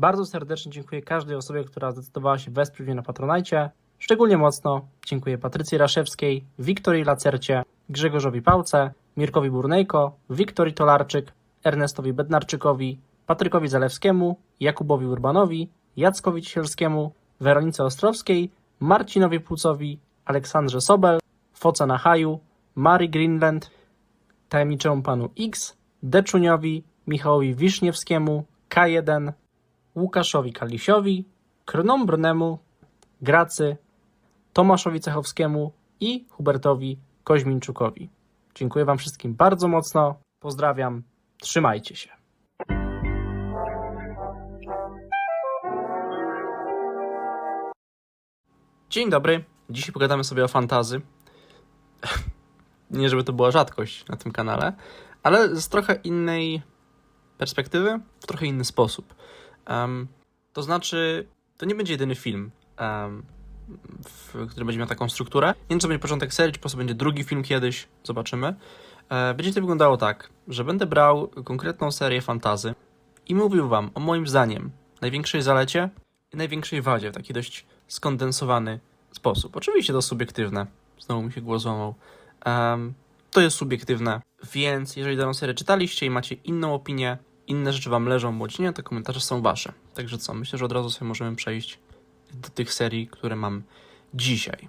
Bardzo serdecznie dziękuję każdej osobie, która zdecydowała się wesprzeć mnie na Patronajcie. Szczególnie mocno dziękuję Patrycji Raszewskiej, Wiktorii Lacercie, Grzegorzowi Pałce, Mirkowi Burnejko, Wiktorii Tolarczyk, Ernestowi Bednarczykowi, Patrykowi Zalewskiemu, Jakubowi Urbanowi, Jackowi Ciesielskiemu, Weronice Ostrowskiej, Marcinowi Płucowi, Aleksandrze Sobel, Foca na Haju, Mary Greenland, tajemniczemu panu X, Deczuniowi, Michałowi Wiszniewskiemu, K1, Łukaszowi Kalisiowi, Kronombrnemu, Gracy, Tomaszowi Cechowskiemu i Hubertowi Koźmińczukowi. Dziękuję Wam wszystkim bardzo mocno. Pozdrawiam. Trzymajcie się. Dzień dobry. Dzisiaj pogadamy sobie o fantazy. Nie, żeby to była rzadkość na tym kanale, ale z trochę innej perspektywy, w trochę inny sposób. Em, to znaczy, to nie będzie jedyny film, em, w, który będzie miał taką strukturę. Nie wiem, czy będzie początek serii, czy po prostu będzie drugi film kiedyś, zobaczymy. E, będzie to wyglądało tak, że będę brał konkretną serię fantazy i mówił wam o moim zdaniem największej zalecie i największej wadzie w taki dość skondensowany sposób. Oczywiście to subiektywne. Znowu mi się głos złamał. Em, to jest subiektywne, więc jeżeli daną serię czytaliście i macie inną opinię, inne rzeczy wam leżą bądź nie, to komentarze są wasze. Także co, myślę, że od razu sobie możemy przejść do tych serii, które mam dzisiaj.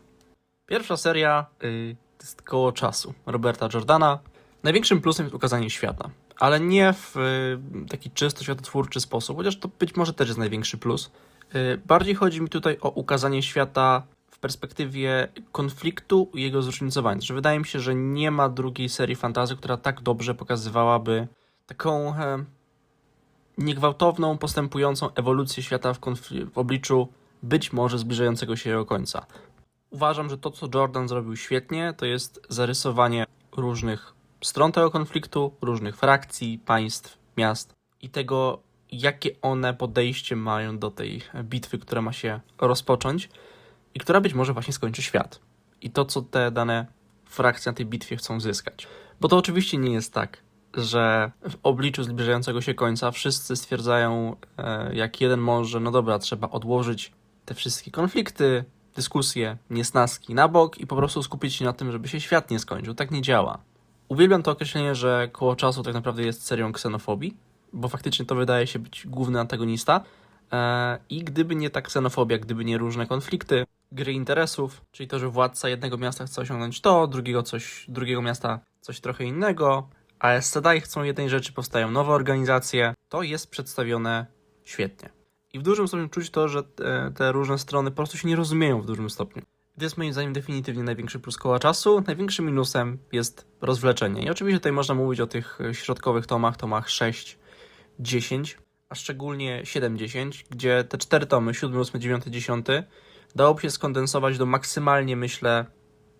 Pierwsza seria y, to jest Koło Czasu Roberta Jordana. Największym plusem jest ukazanie świata, ale nie w y, taki czysto światotwórczy sposób, chociaż to być może też jest największy plus. Y, bardziej chodzi mi tutaj o ukazanie świata w perspektywie konfliktu i jego zróżnicowania. Że wydaje mi się, że nie ma drugiej serii fantazy, która tak dobrze pokazywałaby taką e, niegwałtowną, postępującą ewolucję świata w, w obliczu być może zbliżającego się jego końca. Uważam, że to, co Jordan zrobił świetnie, to jest zarysowanie różnych stron tego konfliktu, różnych frakcji, państw, miast i tego, jakie one podejście mają do tej bitwy, która ma się rozpocząć i która być może właśnie skończy świat. I to, co te dane frakcje na tej bitwie chcą zyskać. Bo to oczywiście nie jest tak, że w obliczu zbliżającego się końca wszyscy stwierdzają, e, jak jeden mąż, że no dobra, trzeba odłożyć te wszystkie konflikty, dyskusje, niesnaski na bok i po prostu skupić się na tym, żeby się świat nie skończył. Tak nie działa. Uwielbiam to określenie, że koło czasu tak naprawdę jest serią ksenofobii, bo faktycznie to wydaje się być główny antagonista. E, I gdyby nie ta ksenofobia, gdyby nie różne konflikty, gry interesów, czyli to, że władca jednego miasta chce osiągnąć to, drugiego coś, drugiego miasta coś trochę innego, a Aes Sedai chcą jednej rzeczy, powstają nowe organizacje, to jest przedstawione świetnie. I w dużym stopniu czuć to, że te, te różne strony po prostu się nie rozumieją w dużym stopniu. To jest moim zdaniem definitywnie największy plus koła czasu. Największym minusem jest rozwleczenie. I oczywiście tutaj można mówić o tych środkowych tomach, tomach 6, 10, a szczególnie 7, 10, gdzie te cztery tomy, 7, 8, 9, 10, dałoby się skondensować do maksymalnie, myślę,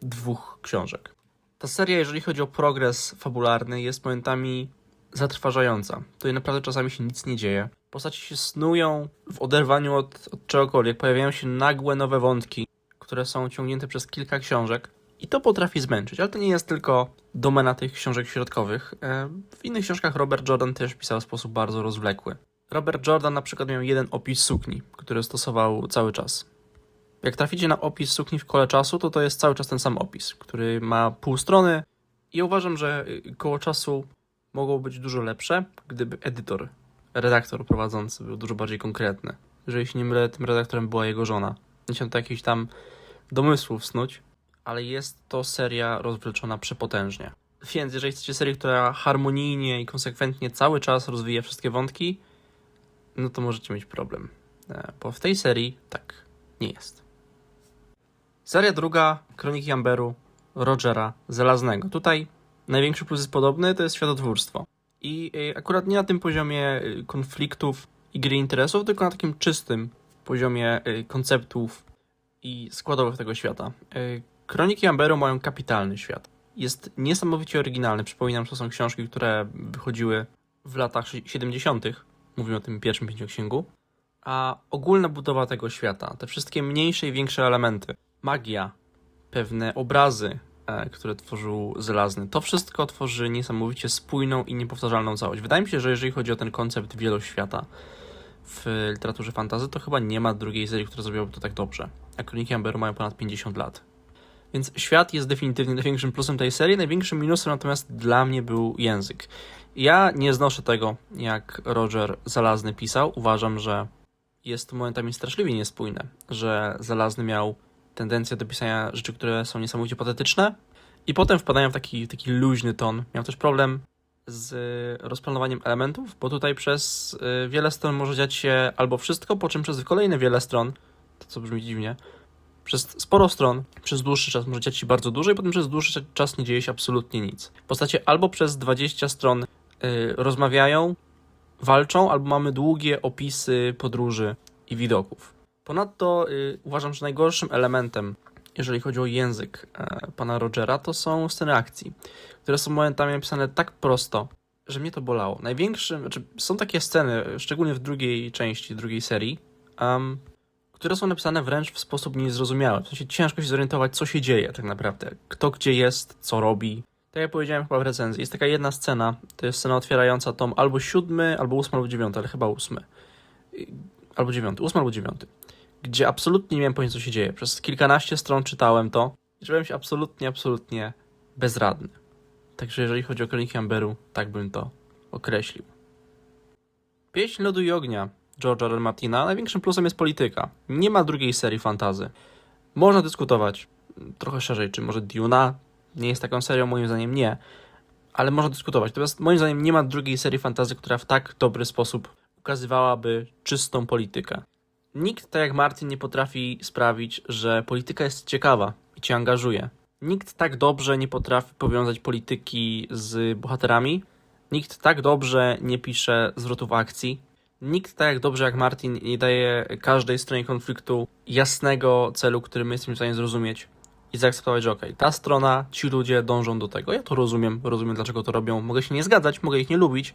dwóch książek. Ta seria, jeżeli chodzi o progres fabularny, jest momentami zatrważająca. Tutaj naprawdę czasami się nic nie dzieje. Postaci się snują w oderwaniu od, od czegokolwiek. Pojawiają się nagłe nowe wątki, które są ciągnięte przez kilka książek. I to potrafi zmęczyć, ale to nie jest tylko domena tych książek środkowych. E, W innych książkach Robert Jordan też pisał w sposób bardzo rozwlekły. Robert Jordan na przykład miał jeden opis sukni, który stosował cały czas. Jak traficie na opis sukni w kole czasu, to to jest cały czas ten sam opis, który ma pół strony. I uważam, że y, koło czasu mogło być dużo lepsze, gdyby edytor, redaktor prowadzący był dużo bardziej konkretny. Jeżeli się nie mylę, tym redaktorem była jego żona. Nie chciałem to jakichś tam domysłów snuć, ale jest to seria rozwleczona przepotężnie. Więc jeżeli chcecie serię, która harmonijnie i konsekwentnie cały czas rozwija wszystkie wątki, no to możecie mieć problem. E, Bo w tej serii tak nie jest. Seria druga, Kroniki Amberu, Rogera Zelaznego. Tutaj największy plus jest podobny, to jest światotwórstwo. I y, akurat nie na tym poziomie y, konfliktów i gry interesów, tylko na takim czystym poziomie y, konceptów i składowych tego świata. Kroniki Amberu mają kapitalny świat. Jest niesamowicie oryginalny. Przypominam, że to są książki, które wychodziły w latach 70. Mówimy o tym pierwszym pięcioksięgu. A ogólna budowa tego świata, te wszystkie mniejsze i większe elementy, magia, pewne obrazy, e, które tworzył Zelazny, to wszystko tworzy niesamowicie spójną i niepowtarzalną całość. Wydaje mi się, że jeżeli chodzi o ten koncept wieloświata, w literaturze fantasy, to chyba nie ma drugiej serii, która zrobiłaby to tak dobrze. A Kroniki Amberu mają ponad 50 lat. Więc świat jest definitywnie największym plusem tej serii, największym minusem natomiast dla mnie był język. Ja nie znoszę tego, jak Roger Zalazny pisał. Uważam, że jest to momentami straszliwie niespójne, że Zalazny miał tendencję do pisania rzeczy, które są niesamowicie patetyczne i potem wpadają w taki, taki luźny ton. Miał też problem z rozplanowaniem elementów, bo tutaj przez y, wiele stron może dziać się albo wszystko, po czym przez kolejne wiele stron, to co brzmi dziwnie, przez sporo stron, przez dłuższy czas może dziać się bardzo dużo i potem przez dłuższy czas nie dzieje się absolutnie nic. Postacie albo przez 20 stron y, rozmawiają, walczą, albo mamy długie opisy podróży i widoków. Ponadto y, uważam, że najgorszym elementem, jeżeli chodzi o język e, pana Rogera, to są sceny akcji, które są momentami napisane tak prosto, że mnie to bolało. Największym, znaczy są takie sceny, szczególnie w drugiej części, drugiej serii, em, które są napisane wręcz w sposób niezrozumiały. W sensie ciężko się zorientować, co się dzieje tak naprawdę. Kto gdzie jest, co robi. Tak jak powiedziałem chyba w recenzji, jest taka jedna scena, to jest scena otwierająca tom albo siódmy, albo ósmy, albo dziewiąty, ale chyba ósmy. I- Albo dziewiąty, ósmy, albo dziewiąty. Gdzie absolutnie nie miałem pojęcia, co się dzieje. Przez kilkanaście stron czytałem to i czułem się absolutnie, absolutnie bezradny. Także jeżeli chodzi o Kroniki Amberu, tak bym to określił. Pieśń Lodu i Ognia George'a R. Martina największym plusem jest polityka. Nie ma drugiej serii fantazy. Można dyskutować trochę szerzej, czy może Duna nie jest taką serią, moim zdaniem nie, ale można dyskutować. Natomiast moim zdaniem nie ma drugiej serii fantazy, która w tak dobry sposób ukazywałaby czystą politykę. Nikt, tak jak Martin, nie potrafi sprawić, że polityka jest ciekawa i cię angażuje. Nikt tak dobrze nie potrafi powiązać polityki z bohaterami. Nikt tak dobrze nie pisze zwrotów akcji. Nikt tak jak dobrze jak Martin nie daje każdej stronie konfliktu jasnego celu, który my jesteśmy w stanie zrozumieć i zaakceptować, że okej, ta strona, ci ludzie dążą do tego. Ja to rozumiem, rozumiem dlaczego to robią. Mogę się nie zgadzać, mogę ich nie lubić,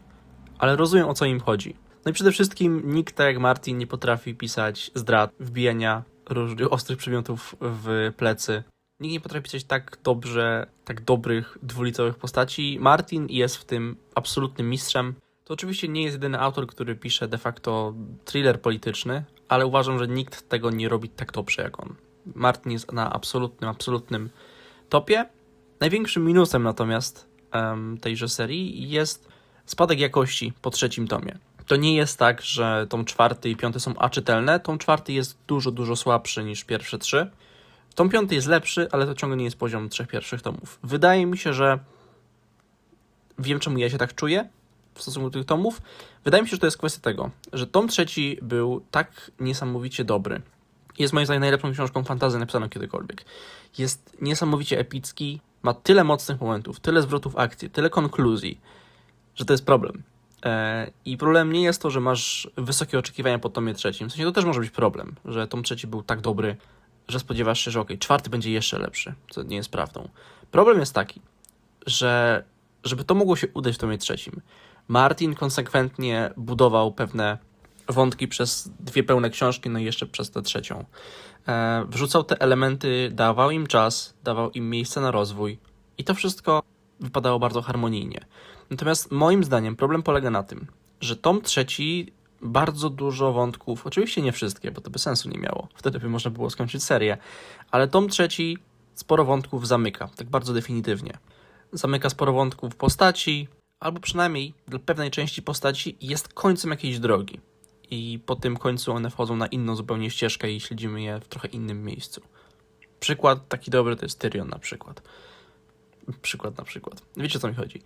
ale rozumiem o co im chodzi. No i przede wszystkim nikt tak jak Martin nie potrafi pisać zdrad, wbijania różnych ostrych przedmiotów w plecy. Nikt nie potrafi pisać tak dobrze, tak dobrych, dwulicowych postaci. Martin jest w tym absolutnym mistrzem. To oczywiście nie jest jedyny autor, który pisze de facto thriller polityczny, ale uważam, że nikt tego nie robi tak dobrze jak on. Martin jest na absolutnym, absolutnym topie. Największym minusem natomiast em, tejże serii jest spadek jakości po trzecim tomie. To nie jest tak, że tom czwarty i piąty są aczytelne. Tom czwarty jest dużo, dużo słabszy niż pierwsze trzy. Tom piąty jest lepszy, ale to ciągle nie jest poziom trzech pierwszych tomów. Wydaje mi się, że wiem, czemu ja się tak czuję w stosunku do tych tomów. Wydaje mi się, że to jest kwestia tego, że tom trzeci był tak niesamowicie dobry. Jest moim zdaniem najlepszą książką fantazy napisaną kiedykolwiek. Jest niesamowicie epicki, ma tyle mocnych momentów, tyle zwrotów akcji, tyle konkluzji, że to jest problem. E, I problem nie jest to, że masz wysokie oczekiwania po tomie trzecim. W sensie to też może być problem, że tom trzeci był tak dobry, że spodziewasz się, że okej, czwarty będzie jeszcze lepszy, co nie jest prawdą. Problem jest taki, że żeby to mogło się udać w tomie trzecim, Martin konsekwentnie budował pewne wątki przez dwie pełne książki, no i jeszcze przez tę trzecią. E, wrzucał te elementy, dawał im czas, dawał im miejsce na rozwój i to wszystko wypadało bardzo harmonijnie. Natomiast moim zdaniem problem polega na tym, że tom trzeci bardzo dużo wątków, oczywiście nie wszystkie, bo to by sensu nie miało, wtedy by można było skończyć serię, ale tom trzeci sporo wątków zamyka, tak bardzo definitywnie. Zamyka sporo wątków postaci, albo przynajmniej dla pewnej części postaci jest końcem jakiejś drogi. I po tym końcu one wchodzą na inną zupełnie ścieżkę i śledzimy je w trochę innym miejscu. Przykład taki dobry to jest Tyrion na przykład. Przykład na przykład. Wiecie o co mi chodzi.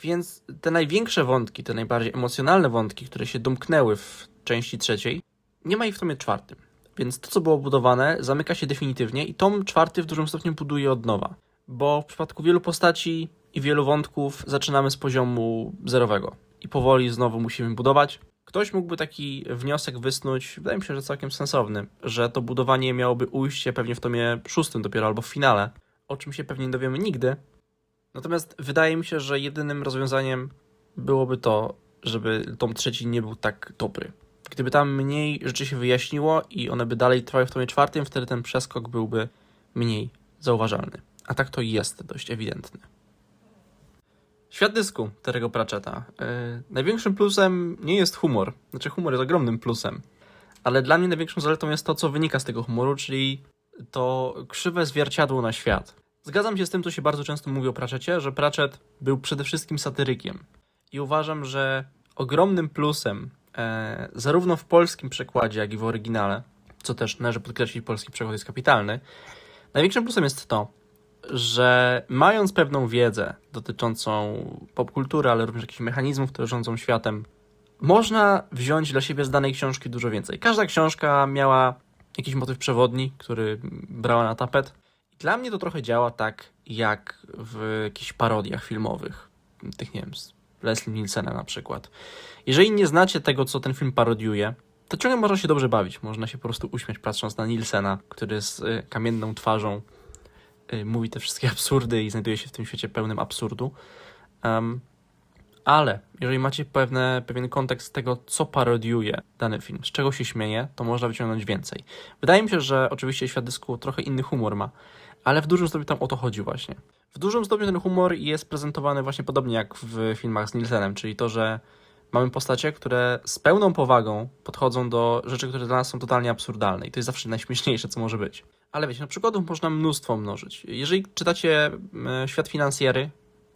Więc te największe wątki, te najbardziej emocjonalne wątki, które się domknęły w części trzeciej, nie ma ich w tomie czwartym. Więc to, co było budowane, zamyka się definitywnie i tom czwarty w dużym stopniu buduje od nowa. Bo w przypadku wielu postaci i wielu wątków zaczynamy z poziomu zerowego. I powoli znowu musimy budować. Ktoś mógłby taki wniosek wysnuć, wydaje mi się, że całkiem sensowny, że to budowanie miałoby ujście pewnie w tomie szóstym dopiero albo w finale, o czym się pewnie nie dowiemy nigdy. Natomiast wydaje mi się, że jedynym rozwiązaniem byłoby to, żeby tom trzeci nie był tak dobry. Gdyby tam mniej rzeczy się wyjaśniło i one by dalej trwały w tomie czwartym, wtedy ten przeskok byłby mniej zauważalny. A tak to jest dość ewidentny. Świat dysku Terego Pratchetta. Yy, największym plusem nie jest humor. Znaczy, humor jest ogromnym plusem. Ale dla mnie największą zaletą jest to, co wynika z tego humoru, czyli to krzywe zwierciadło na świat. Zgadzam się z tym, co się bardzo często mówi o Pratchetcie, że Pratchett był przede wszystkim satyrykiem. I uważam, że ogromnym plusem, e, zarówno w polskim przekładzie, jak i w oryginale, co też należy podkreślić, polski przekład jest kapitalny, największym plusem jest to, że mając pewną wiedzę dotyczącą popkultury, ale również jakichś mechanizmów, które rządzą światem, można wziąć dla siebie z danej książki dużo więcej. Każda książka miała jakiś motyw przewodni, który brała na tapet. Dla mnie to trochę działa tak, jak w jakichś parodiach filmowych. Tych, nie wiem, z Leslie Nielsena na przykład. Jeżeli nie znacie tego, co ten film parodiuje, to ciągle można się dobrze bawić. Można się po prostu uśmiać patrząc na Nielsena, który z y, kamienną twarzą y, mówi te wszystkie absurdy i znajduje się w tym świecie pełnym absurdu. Um, ale jeżeli macie pewne, pewien kontekst tego, co parodiuje dany film, z czego się śmieje, to można wyciągnąć więcej. Wydaje mi się, że oczywiście świat dysku trochę inny humor ma, ale w dużym stopniu tam o to chodzi właśnie. W dużym stopniu ten humor jest prezentowany właśnie podobnie jak w filmach z Nielsenem, czyli to, że mamy postacie, które z pełną powagą podchodzą do rzeczy, które dla nas są totalnie absurdalne i to jest zawsze najśmieszniejsze, co może być. Ale wiecie, no przykładów można mnóstwo mnożyć. Jeżeli czytacie e, Świat Finansjery,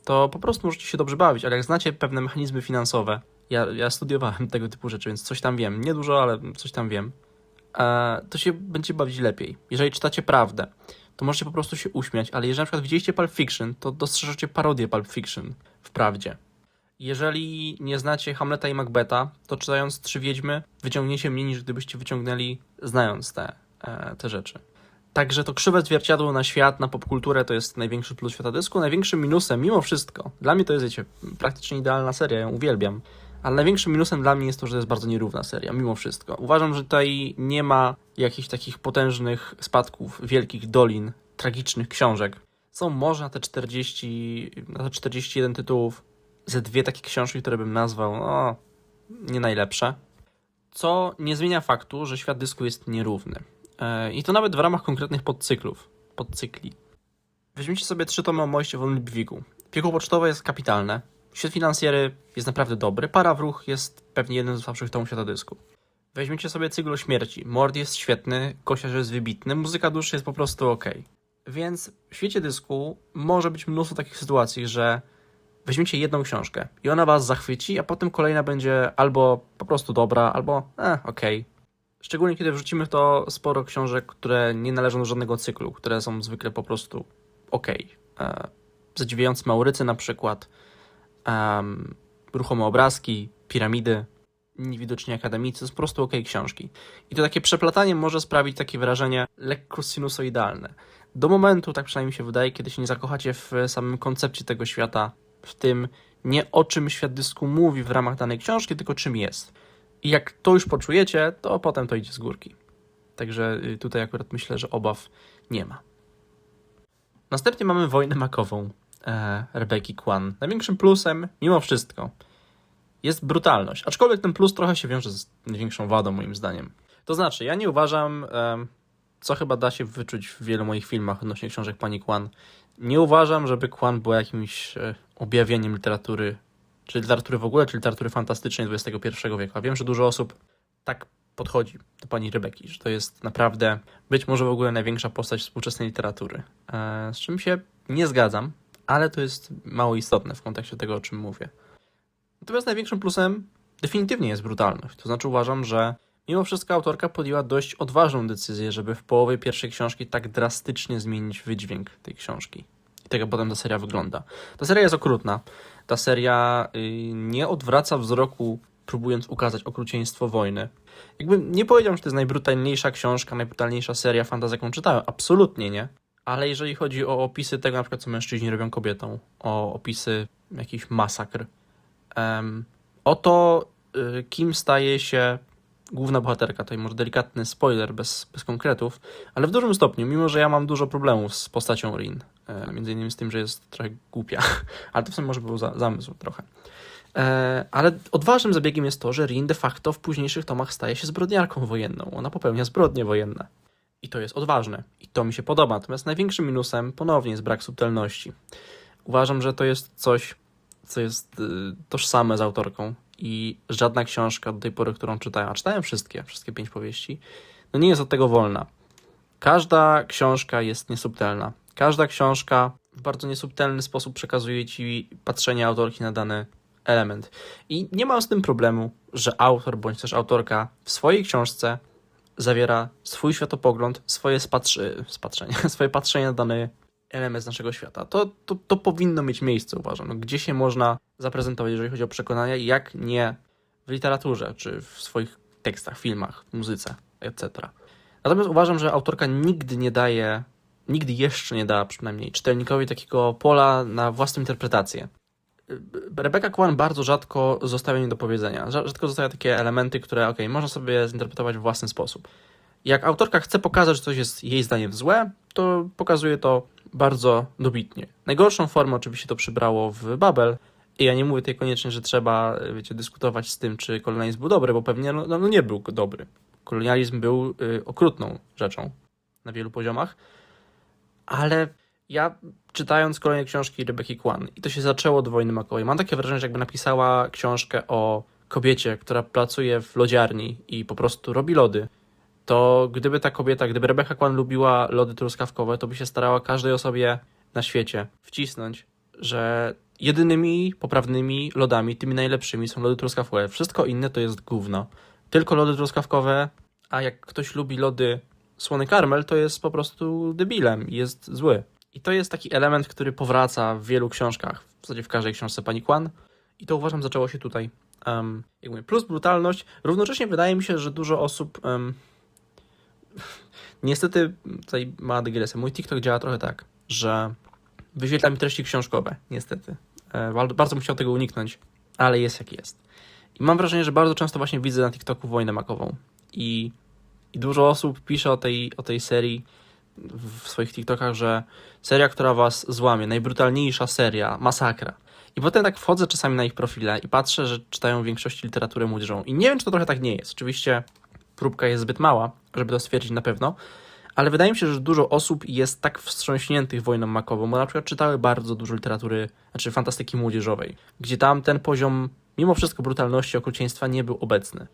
to po prostu możecie się dobrze bawić, ale jak znacie pewne mechanizmy finansowe, ja, ja studiowałem tego typu rzeczy, więc coś tam wiem, nie dużo, ale coś tam wiem, e, to się będzie bawić lepiej. Jeżeli czytacie prawdę, to możecie po prostu się uśmiać, ale jeżeli na przykład widzieliście Pulp Fiction, to dostrzeżecie parodię Pulp Fiction w prawdzie. Jeżeli nie znacie Hamleta i Macbeta, to czytając Trzy Wiedźmy wyciągniecie mniej niż gdybyście wyciągnęli znając te, e, te rzeczy. Także to krzywe zwierciadło na świat, na popkulturę to jest największy plus świata dysku. Największym minusem, mimo wszystko, dla mnie to jest, wiecie, praktycznie idealna seria, ją uwielbiam. Ale największym minusem dla mnie jest to, że to jest bardzo nierówna seria, mimo wszystko. Uważam, że tutaj nie ma jakichś takich potężnych spadków, wielkich dolin, tragicznych książek. Są może na te 40, na te 41 tytułów, ze dwie takie książki, które bym nazwał, no, nie najlepsze. Co nie zmienia faktu, że świat dysku jest nierówny. E, I to nawet w ramach konkretnych podcyklów, podcykli. Weźmiecie sobie trzy tomy o moście w Ludwigu. Piekło pocztowe jest kapitalne. Świat finansjery jest naprawdę dobry. Para w ruch jest pewnie jednym z słabszych tomów świata dysku. Weźmiecie sobie cykl śmierci. Mord jest świetny, kosiarz jest wybitny, muzyka duszy jest po prostu ok. Więc w świecie dysku może być mnóstwo takich sytuacji, że weźmiecie jedną książkę i ona was zachwyci, a potem kolejna będzie albo po prostu dobra, albo eh, okej. Szczególnie kiedy wrzucimy w to sporo książek, które nie należą do żadnego cyklu, które są zwykle po prostu ok. E, zadziwiające Maurycy na przykład, um, ruchome obrazki, piramidy, niewidoczni akademicy, są po prostu ok książki. I to takie przeplatanie może sprawić takie wrażenie lekko sinusoidalne. Do momentu, tak przynajmniej się wydaje, kiedy się nie zakochacie w samym koncepcie tego świata, w tym nie o czym świat dysku mówi w ramach danej książki, tylko czym jest. I jak to już poczujecie, to potem to idzie z górki. Także y, tutaj akurat myślę, że obaw nie ma. Następnie mamy wojnę makową e, Rebeki Kwan. Największym plusem, mimo wszystko, jest brutalność. Aczkolwiek ten plus trochę się wiąże z największą wadą, moim zdaniem. To znaczy, ja nie uważam, co chyba da się wyczuć w wielu moich filmach odnośnie książek pani Kwan, nie uważam, żeby Kwan była jakimś e, objawieniem literatury czy literatury w ogóle, czy literatury fantastycznej XXI wieku. A wiem, że dużo osób tak podchodzi do pani Rebeki, że to jest naprawdę być może w ogóle największa postać współczesnej literatury. E, z czym się nie zgadzam, ale to jest mało istotne w kontekście tego, o czym mówię. Natomiast największym plusem definitywnie jest brutalność. To znaczy uważam, że mimo wszystko autorka podjęła dość odważną decyzję, żeby w połowie pierwszej książki tak drastycznie zmienić wydźwięk tej książki. I tego potem ta seria wygląda. Ta seria jest okrutna ta seria y, nie odwraca wzroku, próbując ukazać okrucieństwo wojny. Jakby nie powiedział, że to jest najbrutalniejsza książka, najbrutalniejsza seria fantasy, jaką czytałem. Absolutnie nie. Ale jeżeli chodzi o opisy tego, na przykład, co mężczyźni robią kobietom, o opisy jakichś masakr, um, o to, y, kim staje się główna bohaterka, tutaj może delikatny spoiler bez, bez konkretów, ale w dużym stopniu, mimo że ja mam dużo problemów z postacią Rin, e, między innymi z tym, że jest trochę głupia, ale to w sumie może był za, zamysł trochę. E, ale odważnym zabiegiem jest to, że Rin de facto w późniejszych tomach staje się zbrodniarką wojenną. Ona popełnia zbrodnie wojenne. I to jest odważne. I to mi się podoba. Natomiast największym minusem ponownie jest brak subtelności. Uważam, że to jest coś, co jest y, tożsame z autorką i żadna książka do tej pory, którą czytałem, a czytałem wszystkie, wszystkie pięć powieści, no nie jest od tego wolna. Każda książka jest niesubtelna. Każda książka w bardzo niesubtelny sposób przekazuje ci patrzenie autorki na dany element. I nie mam z tym problemu, że autor bądź też autorka w swojej książce zawiera swój światopogląd, swoje spatrzy, spatrzenie, swoje patrzenie na dany element naszego świata. To, to, to powinno mieć miejsce, uważam. No, gdzie się można zaprezentować, jeżeli chodzi o przekonania, jak nie w literaturze, czy w swoich tekstach, filmach, muzyce, etc. Natomiast uważam, że autorka nigdy nie daje, nigdy jeszcze nie dała przynajmniej czytelnikowi takiego pola na własną interpretację. Rebecca Kwan bardzo rzadko zostawia mi do powiedzenia. Rzadko zostawia takie elementy, które ok, można sobie zinterpretować w własny sposób. Jak autorka chce pokazać, że coś jest jej zdaniem złe, to pokazuje to bardzo dobitnie. Najgorszą formę oczywiście to przybrało w Babel. I ja nie mówię tutaj koniecznie, że trzeba, wiecie, dyskutować z tym, czy kolonializm był dobry, bo pewnie no, no nie był dobry. Kolonializm był y, okrutną rzeczą na wielu poziomach, ale ja czytając kolejne książki Rebecca Kwan i to się zaczęło od wojny makowej, mam takie wrażenie, że jakby napisała książkę o kobiecie, która pracuje w lodziarni i po prostu robi lody, to gdyby ta kobieta, gdyby Rebecca Kwan lubiła lody truskawkowe, to by się starała każdej osobie na świecie wcisnąć, że jedynymi poprawnymi lodami, tymi najlepszymi są lody truskawkowe. Wszystko inne to jest gówno. Tylko lody truskawkowe, a jak ktoś lubi lody słony karmel, to jest po prostu debilem jest zły. I to jest taki element, który powraca w wielu książkach, w zasadzie w każdej książce pani Kwan. I to uważam zaczęło się tutaj. Um, jak mówię, plus brutalność. Równocześnie wydaje mi się, że dużo osób. Um, niestety, tutaj mała dygresja. Mój TikTok działa trochę tak, że wyświetla mi treści książkowe. Niestety. E, bardzo bym chciał tego uniknąć, ale jest jak jest. I mam wrażenie, że bardzo często właśnie widzę na TikToku wojnę makową. I, i dużo osób pisze o tej, o tej serii w swoich TikTokach, że seria, która was złamie, najbrutalniejsza seria, masakra. I potem tak wchodzę czasami na ich profile i patrzę, że czytają w większości literaturę młodzieżową. I nie wiem, czy to trochę tak nie jest. Oczywiście próbka jest zbyt mała, żeby to stwierdzić na pewno, ale wydaje mi się, że dużo osób jest tak wstrząśniętych wojną makową, bo na przykład czytały bardzo dużo literatury, znaczy fantastyki młodzieżowej, gdzie tam ten poziom, mimo wszystko brutalności, okrucieństwa nie był obecny.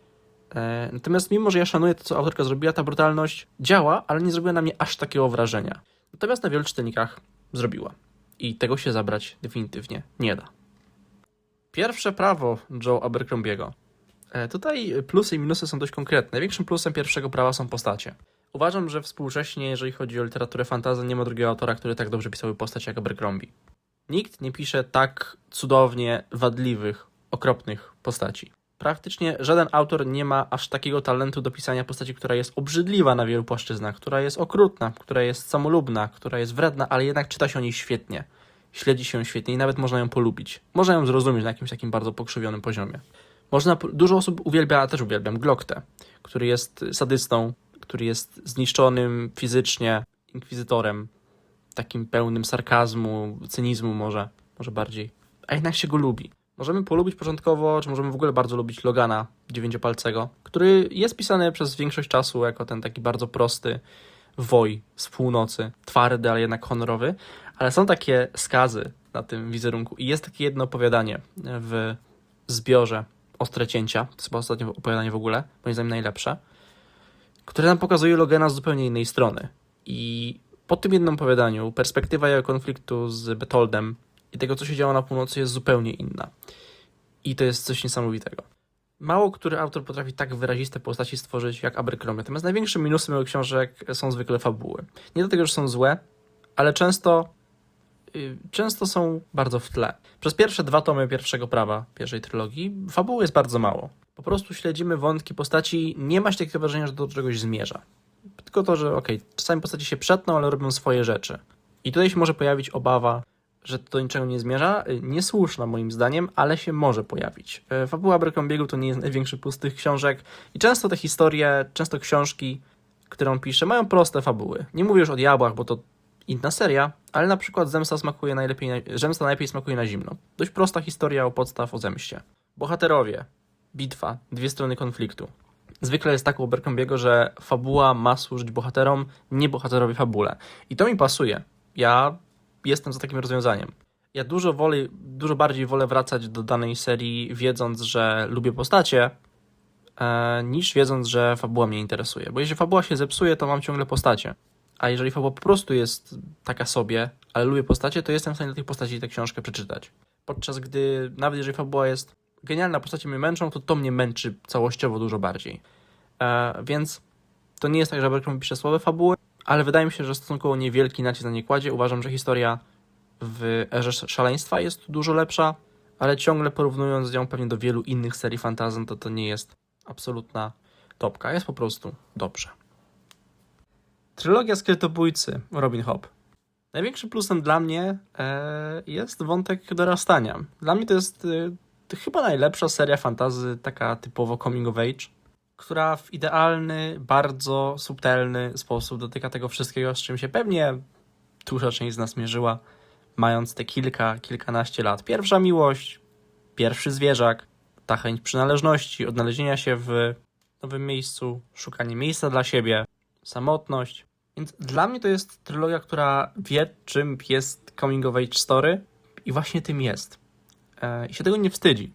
E, natomiast mimo, że ja szanuję to, co autorka zrobiła, ta brutalność działa, ale nie zrobiła na mnie aż takiego wrażenia. Natomiast na wielu czytelnikach zrobiła. I tego się zabrać definitywnie nie da. Pierwsze prawo Joe Abercrombiego. E, tutaj plusy i minusy są dość konkretne. Największym plusem pierwszego prawa są postacie. Uważam, że współcześnie, jeżeli chodzi o literaturę fantasy, nie ma drugiego autora, który tak dobrze pisałby postać jak Abercrombie. Nikt nie pisze tak cudownie wadliwych, okropnych postaci. Praktycznie żaden autor nie ma aż takiego talentu do pisania postaci, która jest obrzydliwa na wielu płaszczyznach, która jest okrutna, która jest samolubna, która jest wredna, ale jednak czyta się o niej świetnie. Śledzi się ją świetnie i nawet można ją polubić. Można ją zrozumieć na jakimś takim bardzo pokrzywionym poziomie. Można, dużo osób uwielbia, a też uwielbiam, Glockte, który jest sadystą, który jest zniszczonym fizycznie inkwizytorem, takim pełnym sarkazmu, cynizmu może, może bardziej. A jednak się go lubi. Możemy polubić początkowo, czy możemy w ogóle bardzo lubić Logana dziewięciopalcego, który jest pisany przez większość czasu jako ten taki bardzo prosty woj z północy, twardy, ale jednak honorowy, ale są takie skazy na tym wizerunku i jest takie jedno opowiadanie w zbiorze Ostre Cięcia, to jest chyba ostatnie opowiadanie w ogóle, moim zdaniem najlepsze, które nam pokazuje Logana z zupełnie innej strony. I po tym jednym opowiadaniu perspektywa jego konfliktu z Betoldem i tego, co się działo na północy, jest zupełnie inna. I to jest coś niesamowitego. Mało który autor potrafi tak wyraziste postaci stworzyć jak Abercrombie. Natomiast największym minusem jego książek są zwykle fabuły. Nie dlatego, że są złe, ale często, yy, często są bardzo w tle. Przez pierwsze dwa tomy pierwszego prawa, pierwszej trylogii, fabuły jest bardzo mało. Po prostu śledzimy wątki postaci, nie ma się takiego wrażenia, że do czegoś zmierza. Tylko to, że okej, okay, czasami postaci się przetną, ale robią swoje rzeczy. I tutaj się może pojawić obawa, że to do niczego nie zmierza. Niesłuszna moim zdaniem, ale się może pojawić. E, fabuła Abercrombie'ego to nie jest największy plus tych książek i często te historie, często książki, które on pisze, mają proste fabuły. Nie mówię już o diabłach, bo to inna seria, ale na przykład Zemsta smakuje najlepiej, Zemsta najlepiej smakuje na zimno. Dość prosta historia o podstaw o zemście. Bohaterowie, bitwa, dwie strony konfliktu. Zwykle jest tak u Abercrombie'ego, że fabuła ma służyć bohaterom, nie bohaterowi fabule. I to mi pasuje. Ja jestem za takim rozwiązaniem. Ja dużo, wolę, dużo bardziej wolę wracać do danej serii, wiedząc, że lubię postacie, e, niż wiedząc, że fabuła mnie interesuje. Bo jeśli fabuła się zepsuje, to mam ciągle postacie. A jeżeli fabuła po prostu jest taka sobie, ale lubię postacie, to jestem w stanie dla tych postaci tę książkę przeczytać. Podczas gdy, nawet jeżeli fabuła jest genialna, postacie mnie męczą, to to mnie męczy całościowo dużo bardziej. E, więc to nie jest tak, że Abercrombie pisze słabe fabuły, ale wydaje mi się, że stosunkowo niewielki nacisk na nie kładzie. Uważam, że historia w Erze Szaleństwa jest dużo lepsza, ale ciągle porównując ją pewnie do wielu innych serii fantazm, to to nie jest absolutna topka. Jest po prostu dobrze. Trylogia Skrytobójcy Robin Hood. Największym plusem dla mnie e, jest wątek dorastania. Dla mnie to jest e, to chyba najlepsza seria fantazy, taka typowo coming of age, która w idealny, bardzo subtelny sposób dotyka tego wszystkiego, z czym się pewnie duża część z nas mierzyła, mając te kilka, kilkanaście lat. Pierwsza miłość, pierwszy zwierzak, ta chęć przynależności, odnalezienia się w nowym miejscu, szukanie miejsca dla siebie, samotność. Więc dla mnie to jest trylogia, która wie, czym jest coming of age story i właśnie tym jest. E, I się tego nie wstydzi.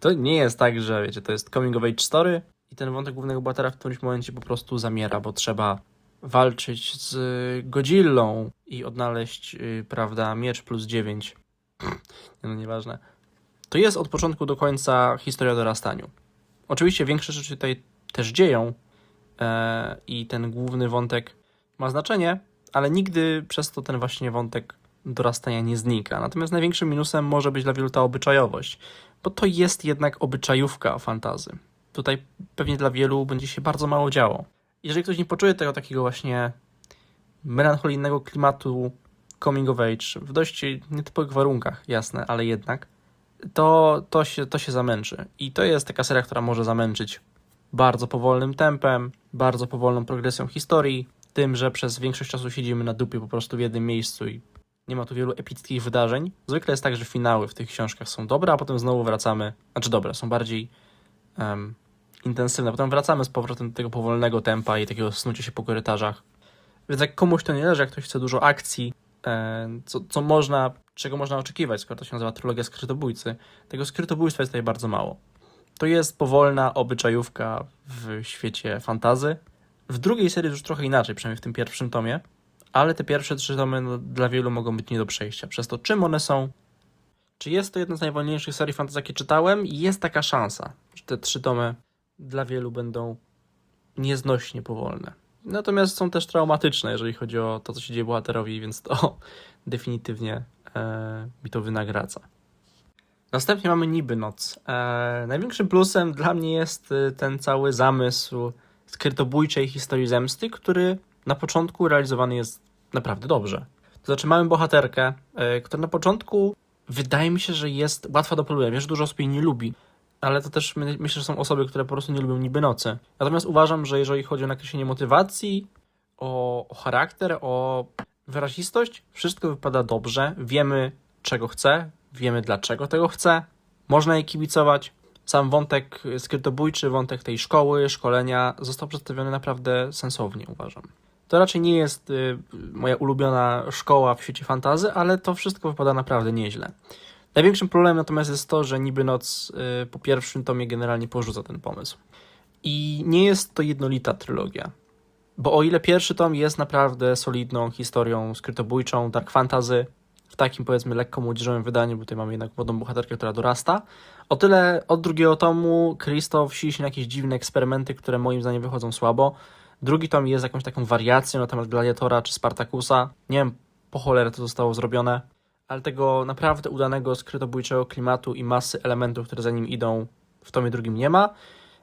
To nie jest tak, że wiecie, to jest coming of age story i ten wątek głównego bohatera w którymś momencie po prostu zamiera, bo trzeba walczyć z Godzillą i odnaleźć, yy, prawda, miecz plus 9. no nieważne. To jest od początku do końca historia o dorastaniu. Oczywiście większe rzeczy tutaj też dzieją e, i ten główny wątek ma znaczenie, ale nigdy przez to ten właśnie wątek dorastania nie znika. Natomiast największym minusem może być dla wielu ta obyczajowość, bo to jest jednak obyczajówka fantazy. Tutaj pewnie dla wielu będzie się bardzo mało działo. Jeżeli ktoś nie poczuje tego takiego właśnie melancholijnego klimatu coming of age w dość nietypowych warunkach, jasne, ale jednak, to, to, się, to się zamęczy. I to jest taka seria, która może zamęczyć bardzo powolnym tempem, bardzo powolną progresją historii, tym, że przez większość czasu siedzimy na dupie po prostu w jednym miejscu i nie ma tu wielu epickich wydarzeń. Zwykle jest tak, że finały w tych książkach są dobre, a potem znowu wracamy, znaczy dobre, są bardziej um, intensywne. Potem wracamy z powrotem do tego powolnego tempa i takiego snucia się po korytarzach. Więc jak komuś to nie leży, jak ktoś chce dużo akcji, e, co, co można, czego można oczekiwać, skoro to się nazywa trylogia skrytobójcy, tego skrytobójstwa jest tutaj bardzo mało. To jest powolna obyczajówka w świecie fantazy. W drugiej serii już trochę inaczej, przynajmniej w tym pierwszym tomie, ale te pierwsze trzy tomy no, dla wielu mogą być nie do przejścia. Przez to, czym one są, czy jest to jedna z najwolniejszych serii fantasy, jakie czytałem, jest taka szansa, że te trzy tomy dla wielu będą nieznośnie powolne. Natomiast są też traumatyczne, jeżeli chodzi o to, co się dzieje bohaterowi, więc to definitywnie e, mi to wynagradza. Następnie mamy Niby Noc. E, największym plusem dla mnie jest e, ten cały zamysł skrytobójczej historii zemsty, który na początku realizowany jest naprawdę dobrze. To znaczy mamy bohaterkę, e, która na początku wydaje mi się, że jest łatwa do polubienia. Wiesz, dużo osób jej nie lubi, ale to też my, myślę, że są osoby, które po prostu nie lubią niby nocy. Natomiast uważam, że jeżeli chodzi o nakreślenie motywacji, o, o charakter, o wyrazistość, wszystko wypada dobrze. Wiemy, czego chce, wiemy, dlaczego tego chce. Można jej kibicować. Sam wątek skrytobójczy, wątek tej szkoły, szkolenia został przedstawiony naprawdę sensownie, uważam. To raczej nie jest y, moja ulubiona szkoła w świecie fantazy, ale to wszystko wypada naprawdę nieźle. Największym problemem natomiast jest to, że Niby Noc y, po pierwszym tomie generalnie porzuca ten pomysł. I nie jest to jednolita trylogia. Bo o ile pierwszy tom jest naprawdę solidną historią skrytobójczą, dark fantasy, w takim powiedzmy lekko młodzieżowym wydaniu, bo tutaj mamy jednak młodą bohaterkę, która dorasta, o tyle od drugiego tomu Krzysztof sili się na jakieś dziwne eksperymenty, które moim zdaniem wychodzą słabo. Drugi tom jest jakąś taką wariacją na temat Gladiatora czy Spartakusa. Nie wiem po cholerę to zostało zrobione, ale tego naprawdę udanego skrytobójczego klimatu i masy elementów, które za nim idą, w tomie drugim nie ma.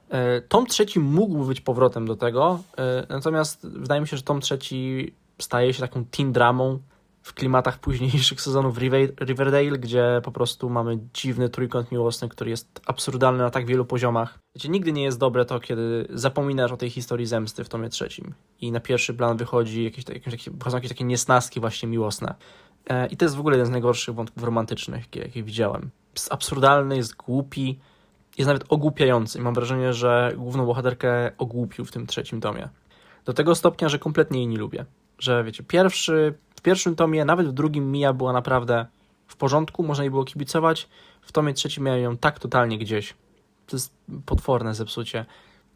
E, tom trzeci mógł być powrotem do tego, e, natomiast wydaje mi się, że tom trzeci staje się taką teen dramą w klimatach późniejszych sezonów Riverdale, gdzie po prostu mamy dziwny trójkąt miłosny, który jest absurdalny na tak wielu poziomach. Wiecie, nigdy nie jest dobre to, kiedy zapominasz o tej historii zemsty w tomie trzecim i na pierwszy plan wychodzi jakieś, jakieś, wychodzą jakieś takie niesnaski właśnie miłosne. E, I to jest w ogóle jeden z najgorszych wątków romantycznych, jakie, widziałem. Jest absurdalny, jest głupi, jest nawet ogłupiający. Mam wrażenie, że główną bohaterkę ogłupił w tym trzecim tomie. Do tego stopnia, że kompletnie jej nie lubię. Że wiecie, pierwszy, w pierwszym tomie, nawet w drugim Mia była naprawdę w porządku, można jej było kibicować. W tomie trzecim miałem ją tak totalnie gdzieś. To jest potworne zepsucie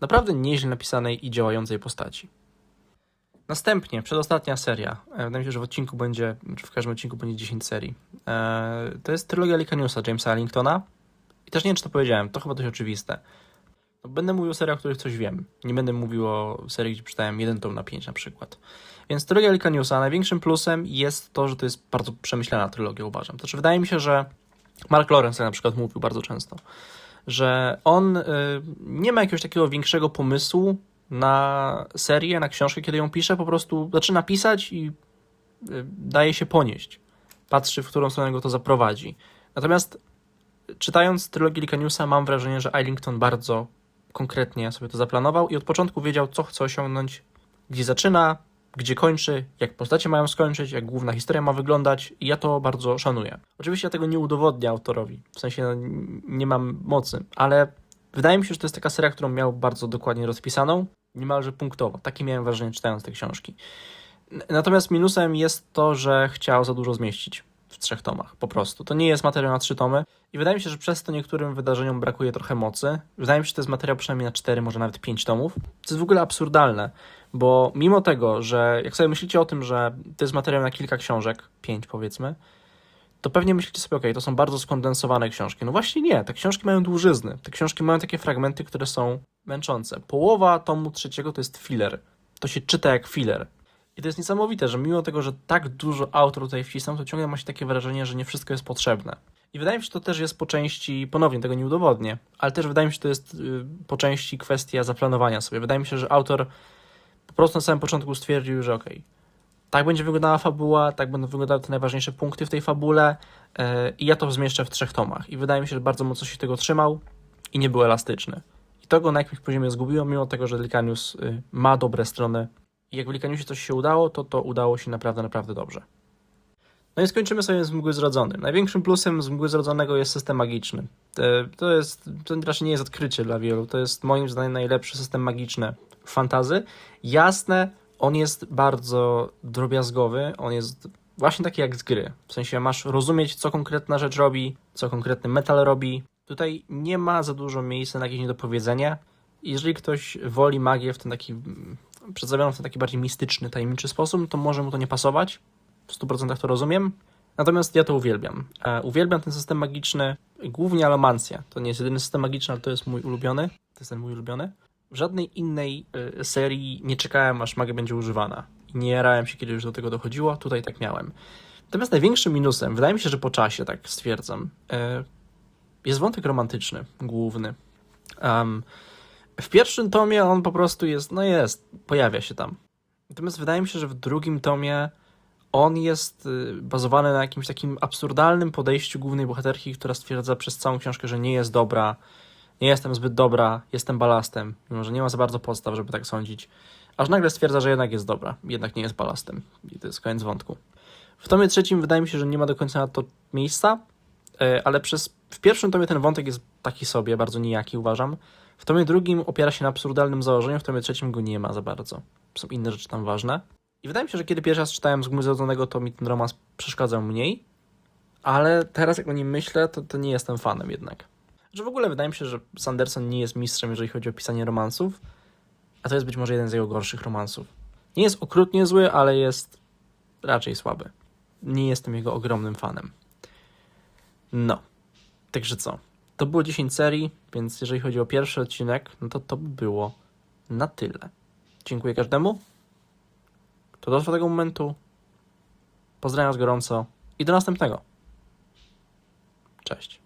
naprawdę nieźle napisanej i działającej postaci. Następnie, przedostatnia seria. E, Wydaje mi się, że w odcinku będzie, czy w każdym odcinku będzie 10 serii. E, To jest trylogia Licaniusa Jamesa Ellingtona. I też nie wiem, czy to powiedziałem, to chyba dość oczywiste. No, Będę mówił o seriach, o których coś wiem. Nie będę mówił o serii, gdzie przeczytałem jeden tom na 5 na przykład. Więc trylogia Licaniusa największym plusem jest to, że to jest bardzo przemyślana trylogia, uważam. To znaczy, wydaje mi się, że Mark Lawrence na przykład mówił bardzo często, że on y, nie ma jakiegoś takiego większego pomysłu na serię, na książkę, kiedy ją pisze, po prostu zaczyna pisać i y, daje się ponieść. Patrzy, w którą stronę go to zaprowadzi. Natomiast czytając trylogię Licaniusa mam wrażenie, że Eilington bardzo konkretnie sobie to zaplanował i od początku wiedział, co chce osiągnąć, gdzie zaczyna, gdzie kończy, jak postacie mają skończyć, jak główna historia ma wyglądać i ja to bardzo szanuję. Oczywiście ja tego nie udowodnię autorowi, w sensie no, nie mam mocy, ale wydaje mi się, że to jest taka seria, którą miał bardzo dokładnie rozpisaną, niemalże punktowo. Takie miałem wrażenie czytając te książki. Natomiast minusem jest to, że chciał za dużo zmieścić w trzech tomach, po prostu. To nie jest materiał na trzy tomy i wydaje mi się, że przez to niektórym wydarzeniom brakuje trochę mocy. Wydaje mi się, że to jest materiał przynajmniej na cztery, może nawet pięć tomów. To jest w ogóle absurdalne, bo mimo tego, że jak sobie myślicie o tym, że to jest materiał na kilka książek, pięć powiedzmy, to pewnie myślicie sobie, ok, to są bardzo skondensowane książki. No właśnie nie, te książki mają dłużyzny. Te książki mają takie fragmenty, które są męczące. Połowa tomu trzeciego to jest filler. To się czyta jak filler. I to jest niesamowite, że mimo tego, że tak dużo autor tutaj wcisnął, to ciągle ma się takie wrażenie, że nie wszystko jest potrzebne. I wydaje mi się, że to też jest po części, ponownie tego nie udowodnię, ale też wydaje mi się, że to jest y, po części kwestia zaplanowania sobie. Wydaje mi się, że autor po prostu na samym początku stwierdził, że okej, tak będzie wyglądała fabuła, tak będą wyglądały te najważniejsze punkty w tej fabule yy, i ja to zmieszczę w trzech tomach. I wydaje mi się, że bardzo mocno się tego trzymał i nie był elastyczny. I to go na jakimś poziomie zgubiło, mimo tego, że Licanius y, ma dobre strony. I jak w Licaniusie coś się udało, to to udało się naprawdę, naprawdę dobrze. No i skończymy sobie z Mgły Zrodzonym. Największym plusem z Mgły Zrodzonego jest system magiczny. E, To jest, to raczej nie jest odkrycie dla wielu, to jest moim zdaniem najlepszy system magiczny w fantazy. Jasne, on jest bardzo drobiazgowy, on jest właśnie taki jak z gry. W sensie masz rozumieć, co konkretna rzecz robi, co konkretny metal robi. Tutaj nie ma za dużo miejsca na jakieś niedopowiedzenie. Jeżeli ktoś woli magię w ten taki, przedstawioną w ten taki bardziej mistyczny, tajemniczy sposób, to może mu to nie pasować. W 100% to rozumiem. Natomiast ja to uwielbiam. E, uwielbiam ten system magiczny, głównie alomancja. To nie jest jedyny system magiczny, ale to jest mój ulubiony. To jest ten mój ulubiony. W żadnej innej y, serii nie czekałem, aż magia będzie używana. Nie jarałem się, kiedy już do tego dochodziło. Tutaj tak miałem. Natomiast największym minusem, wydaje mi się, że po czasie, tak stwierdzam, y, jest wątek romantyczny, główny. Em, w pierwszym tomie on po prostu jest, no jest, pojawia się tam. Natomiast wydaje mi się, że w drugim tomie on jest y, bazowany na jakimś takim absurdalnym podejściu głównej bohaterki, która stwierdza przez całą książkę, że nie jest dobra, nie jestem zbyt dobra, jestem balastem, mimo że nie ma za bardzo podstaw, żeby tak sądzić. Aż nagle stwierdza, że jednak jest dobra, jednak nie jest balastem. I to jest koniec wątku. W tomie trzecim wydaje mi się, że nie ma do końca na to miejsca, e, ale przez, w pierwszym tomie ten wątek jest taki sobie, bardzo nijaki uważam. W tomie drugim opiera się na absurdalnym założeniu, w tomie trzecim go nie ma za bardzo. Są inne rzeczy tam ważne. I wydaje mi się, że kiedy pierwszy raz czytałem z Zrodzonego, to mi ten romans przeszkadzał mniej, ale teraz jak o nim myślę, to, to nie jestem fanem jednak. Że w ogóle wydaje mi się, że Sanderson nie jest mistrzem, jeżeli chodzi o pisanie romansów, a to jest być może jeden z jego gorszych romansów. Nie jest okrutnie zły, ale jest raczej słaby. Nie jestem jego ogromnym fanem. No, także co? To było 10 serii, więc jeżeli chodzi o pierwszy odcinek, no to to by było na tyle. Dziękuję każdemu, kto dotrwał do tego momentu. Pozdrawiam Was gorąco i do następnego. Cześć.